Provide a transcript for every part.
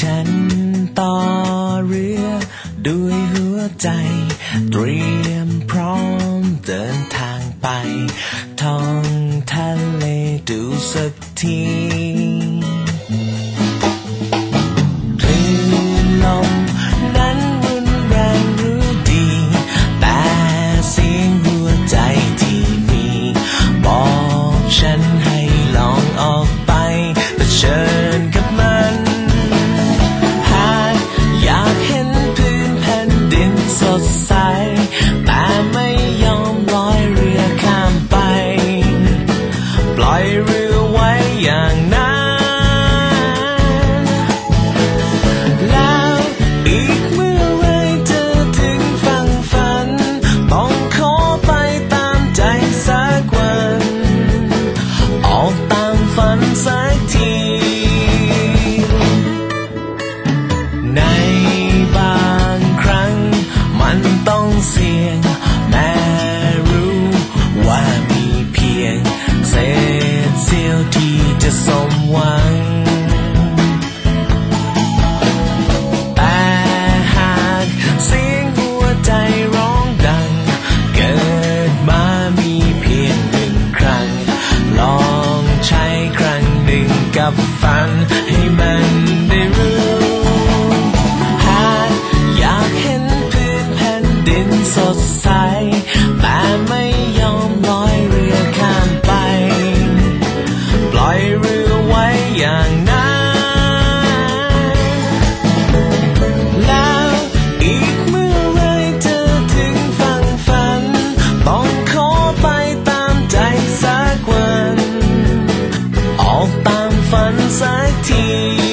ฉันต่อเรือด้วยหัวใจ เตรียมพร้อมเดินทางไปท้องทะเลดูสักที ดใส แต่ไม่ยอมลอยเรือข้ามไป ปล่อยเรือไว้อย่างนั้น แล้วอีกเมื่อไรเธอถึงฟังฝัน ต้องขอไปตามใจสักวัน ออกตามฝันสักที สมหวัง แต่หากเสียงหัวใจร้องดัง เกิดมามีเพียงหนึ่งครั้ง ลองใช้ครั้งหนึ่งกับฝันให้มันได้รู้หากอยากเห็นพื้นแผ่นดินสดใส สักที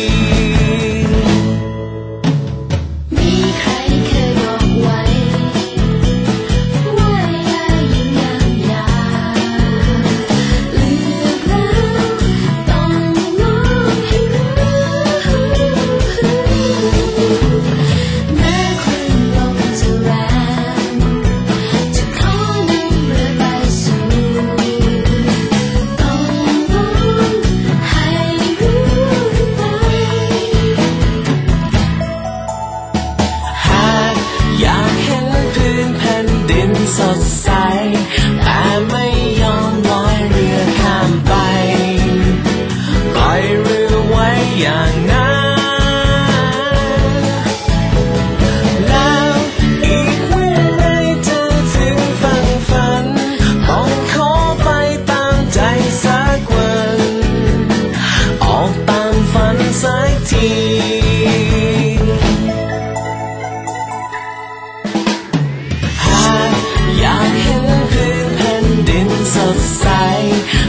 outside.